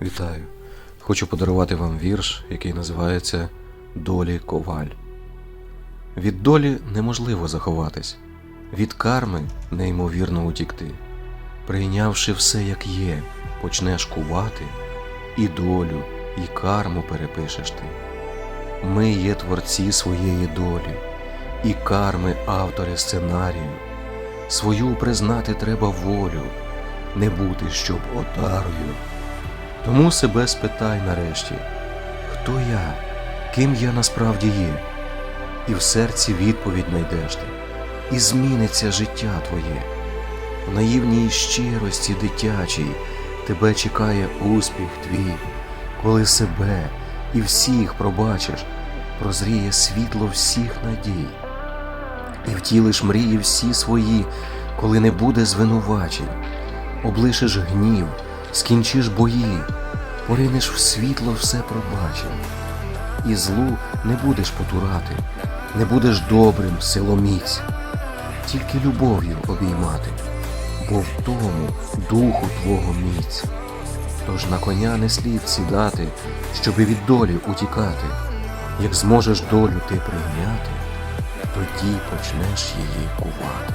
Вітаю! Хочу подарувати вам вірш, який називається Долі коваль. Від долі неможливо заховатись, від карми неймовірно утікти. Прийнявши все як є, почнеш кувати, і долю, і карму перепишеш ти. Ми є творці своєї долі, і карми автори сценарію. Свою признати треба волю, не бути щоб отарою. Тому себе спитай нарешті, хто я, ким я насправді є, і в серці відповідь найдеш ти, і зміниться життя твоє. В наївній щирості дитячій тебе чекає успіх твій, коли себе і всіх пробачиш, прозріє світло всіх надій, і втілиш мрії всі свої, коли не буде звинувачень, облишиш гнів, скінчиш бої, поринеш в світло все пробачень, і злу не будеш потурати, не будеш добрим силоміць, тільки любов'ю обіймати, бо в тому духу твого міць. Тож на коня не слід сідати, щоби від долі утікати. Як зможеш долю ти прийняти, тоді почнеш її кувати.